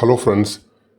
Hello friends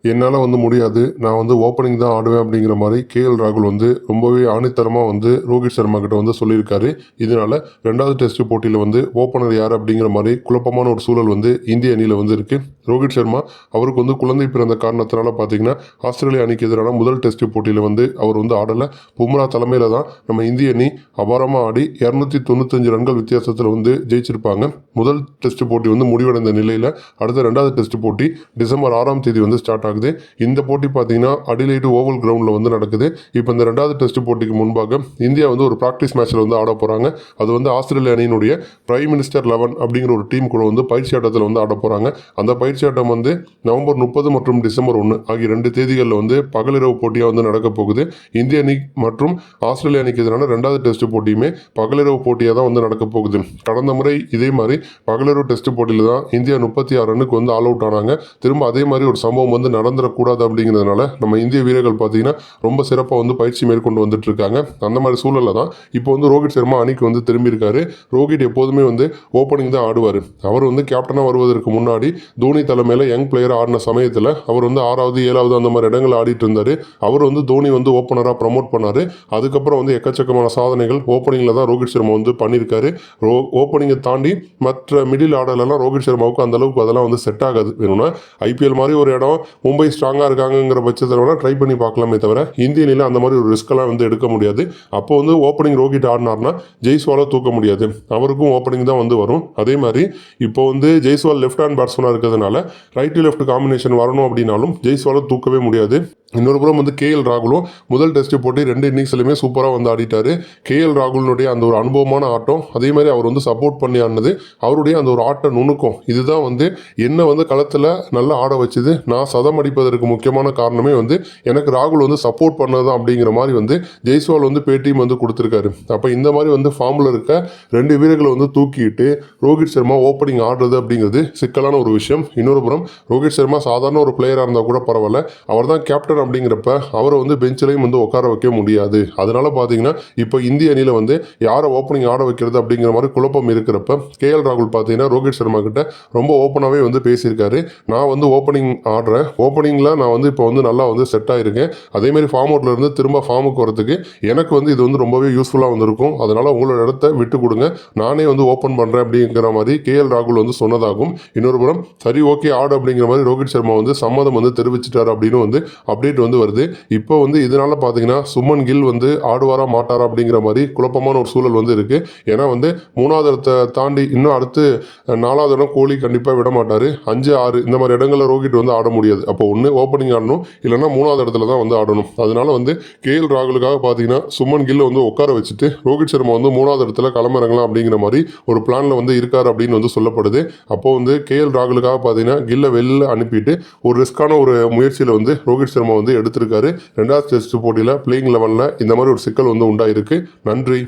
என்னால் வந்து முடியாது. நான் வந்து ஓப்பனிங் தான் ஆடுவேன் அப்படிங்கிற மாதிரி கேஎல் ராகுல் வந்து ரொம்பவே ஆணித்தரமாக வந்து ரோஹித் சர்மா கிட்ட வந்து சொல்லியிருக்காரு. இதனால் ரெண்டாவது டெஸ்ட் போட்டியில் வந்து ஓப்பனர் யார் அப்படிங்கிற மாதிரி குழப்பமான ஒரு சூழல் வந்து இந்திய அணியில் வந்து இருக்குது ரோஹித் சர்மா அவருக்கு வந்து குழந்தை பிறந்த காரணத்தினால பார்த்தீங்கன்னா ஆஸ்திரேலியா அணிக்கு எதிரான முதல் டெஸ்ட் போட்டியில் வந்து அவர் வந்து ஆடலை. பும்ரா தலைமையில் தான் நம்ம இந்திய அணி அபாரமாக ஆடி இரநூத்தி தொண்ணூத்தஞ்சு ரன்கள் வித்தியாசத்தில் வந்து ஜெயிச்சிருப்பாங்க. முதல் டெஸ்ட் போட்டி வந்து முடிவடைந்த நிலையில் அடுத்த ரெண்டாவது டெஸ்ட் போட்டி டிசம்பர் ஆறாம் தேதி வந்து ஸ்டார்ட் ஆகுது. இந்த போட்டி பார்த்தீங்கன்னா அடிலைடு ஓவல் கிரவுண்டில் வந்து நடக்குது. இப்போ இந்த ரெண்டாவது டெஸ்ட் போட்டிக்கு முன்பாக இந்தியா வந்து ஒரு ப்ராக்டிஸ் மேட்ச்சில் வந்து ஆட போகிறாங்க அது வந்து ஆஸ்திரேலிய அணியினுடைய பிரைம் மினிஸ்டர் லெவன் அப்படிங்கிற ஒரு டீம் கூட வந்து பயிற்சி ஆட்டத்தில் வந்து ஆட போகிறாங்க அந்த பயிற்சி ஆட்டம் வந்து நவம்பர் முப்பது மற்றும் டிசம்பர் ஒன்று ஆகிய ரெண்டு தேதிகளில் வந்து பகலிரவு போட்டியாக வந்து நடக்க போகுது. இந்திய அணி மற்றும் ஆஸ்திரேலிய அணிக்கு எதிரான ரெண்டாவது டெஸ்ட் போட்டியுமே பகலிரவு போட்டியாக தான் வந்து நடக்க போகுது. கடந்த முறை இதே மாதிரி பகலிரவு டெஸ்ட் போட்டியில் தான் இந்தியா முப்பத்தி ஆறு ரன்னுக்கு வந்து ஆல் அவுட் ஆனாங்க. திரும்ப அதே மாதிரி ஒரு சம்பவம் வந்து நடந்துடக்கூடாது அப்படிங்கிறதுனால நம்ம இந்திய வீரர்கள் பார்த்தீங்கன்னா ரொம்ப சிறப்பாக வந்து பயிற்சி மேற்கொண்டு வந்துட்டு இருக்காங்க அந்த மாதிரி சூழலில் தான் இப்போ வந்து ரோஹித் சர்மா அணிக்கு வந்து திரும்பியிருக்காரு. ரோஹித் எப்போதுமே வந்து ஓப்பனிங் தான் ஆடுவார். அவர் வந்து கேப்டனாக வருவதற்கு முன்னாடி தோனி தலைமையில் யங் பிளேயர் ஆடின சமயத்தில் அவர் வந்து ஆறாவது ஏழாவது அந்த மாதிரி இடங்கள் ஆடிட்டு இருந்தார். அவர் வந்து தோனி வந்து ஓப்பனராக ப்ரமோட் பண்ணார். அதுக்கப்புறம் வந்து எக்கச்சக்கமான சாதனைகள் ஓப்பனிங்கில் தான் ரோஹித் சர்மா வந்து பண்ணியிருக்காரு. ரோ ஓப்பனிங்கை தாண்டி மற்ற மிடில் ஆடலெல்லாம் ரோஹித் சர்மாவுக்கு அந்தளவுக்கு அதெல்லாம் வந்து செட் ஆகாது. வேணும்னா ஐபிஎல் மாதிரி ஒரு இடம் மும்பை ஸ்ட்ராங்காக இருக்காங்கங்கிற பட்சத்தில் வேணால் ட்ரை பண்ணி பார்க்கலாமே தவிர இந்திய அந்த மாதிரி ஒரு ரிஸ்க்கெல்லாம் வந்து எடுக்க முடியாது. அப்போ வந்து ஓப்பனிங் ரோஹித் ஆடினார்னா ஜெய்ஸ்வாலை தூக்க முடியாது. அவருக்கும் ஓப்பனிங் தான் வந்து வரும். அதே மாதிரி இப்போ வந்து ஜெய்ஸ்வால் லெஃப்ட் ஹேண்ட் பேட்ஸ்மனாக இருக்கிறதுனால இருக்கிறதுனால ரைட்டு லெஃப்ட் காம்பினேஷன் வரணும் அப்படின்னாலும் ஜெய்ஸ்வாலை தூக்கவே முடியாது. இன்னொரு புறம் வந்து கேஎல் ராகுலும் முதல் டெஸ்ட் போட்டி ரெண்டு இன்னிங்ஸ்லையுமே சூப்பராக வந்து ஆடிட்டாரு. கேஎல் ராகுலினுடைய அந்த ஒரு அனுபவமான ஆட்டம் அதே மாதிரி அவர் வந்து சப்போர்ட் பண்ணி ஆடினது அவருடைய அந்த ஒரு ஆட்ட நுணுக்கம் இதுதான் வந்து என்ன வந்து களத்தில் நல்லா ஆட வச்சுது. நான் சதம் அடிப்பதற்கு முக்கியமான காரணமே வந்து எனக்கு ராகுல் வந்து சப்போர்ட் பண்ணதான் அப்படிங்கிற மாதிரி வந்து ஜெய்ஸ்வால் வந்து பேட்டியும் வந்து கொடுத்துருக்காரு. அப்போ இந்த மாதிரி வந்து ஃபார்மில் இருக்க ரெண்டு வீரர்களை வந்து தூக்கிட்டு ரோஹித் சர்மா ஓப்பனிங் ஆடுறது அப்படிங்கிறது சிக்கலான ஒரு விஷயம். இன்னொரு புறம் ரோஹித் சர்மா சாதாரண ஒரு பிளேயராக இருந்தால் கூட பரவாயில்ல. அவர் தான் கேப்டன் அப்படிங்கிறப்ப அவரை வந்து பெஞ்சிலையும் வந்து உட்கார வைக்க முடியாது. அதனால பார்த்தீங்கன்னா இப்போ இந்திய அணியில் வந்து யாரை ஓப்பனிங் ஆட வைக்கிறது அப்படிங்கிற மாதிரி குழப்பம் இருக்கிறப்ப கேஎல் ராகுல் பார்த்தீங்கன்னா ரோஹித் சர்மா கிட்ட ரொம்ப ஓப்பனாகவே வந்து பேசியிருக்காரு. நான் வந்து ஓப்பனிங் ஆடுறேன். ஓப்பனிங்கில் நான் வந்து இப்போ வந்து நல்லா வந்து செட் ஆயிருக்கேன். அதேமாரி ஃபார்ம் அவுட்ல இருந்து திரும்ப ஃபார்முக்கு வரதுக்கு எனக்கு வந்து இது வந்து ரொம்பவே யூஸ்ஃபுல்லாக வந்திருக்கும். அதனால உங்களோட இடத்த விட்டு கொடுங்க. நானே வந்து ஓப்பன் பண்ணுறேன் அப்படிங்கிற மாதிரி கேஎல் ராகுல் வந்து சொன்னதாகும் இன்னொரு புறம் சரி ஓகே ஆடு அப்படிங்கிற மாதிரி ரோஹித் சர்மா வந்து சம்மதம் வந்து தெரிவிச்சிட்டார் அப்படின்னு வந்து அப்டேட் வந்து வருது. இப்போ வந்து இதனால பார்த்தீங்கன்னா சுமன் கில் வந்து ஆடுவாரா மாட்டாரா அப்படிங்கிற மாதிரி குழப்பமான ஒரு சூழல் வந்து இருக்கு. ஏன்னா வந்து மூணாவது இடத்தை தாண்டி இன்னும் அடுத்து நாலாவது இடம் கோலி கண்டிப்பாக விட மாட்டார். அஞ்சு ஆறு இந்த மாதிரி இடங்களில் ரோஹித் வந்து ஆட முடியாது. அப்போ ஒன்று ஓப்பனிங் ஆடணும் இல்லைன்னா மூணாவது இடத்துல தான் வந்து ஆடணும். அதனால வந்து கே எல் ராகுலுக்காக பார்த்தீங்கன்னா சுமன் கில் வந்து உட்கார வச்சுட்டு ரோஹித் சர்மா வந்து மூணாவது இடத்துல களமிறங்கலாம் அப்படிங்கிற மாதிரி ஒரு பிளானில் வந்து இருக்கார் அப்படின்னு வந்து சொல்லப்படுது. அப்போ வந்து கே எல் ராகுலுக்காக பார்த்தீங்கன்னா கில்ல வெளில அனுப்பிட்டு ஒரு ரிஸ்கான ஒரு முயற்சியில் வந்து ரோஹித் சர்மா வந்து எடுத்திருக்காரு. ரெண்டாவது டெஸ்ட் போட்டியில் பிளேயிங் லெவலில் இந்த மாதிரி ஒரு சிக்கல் வந்து உண்டாயிருக்கு. நன்றி.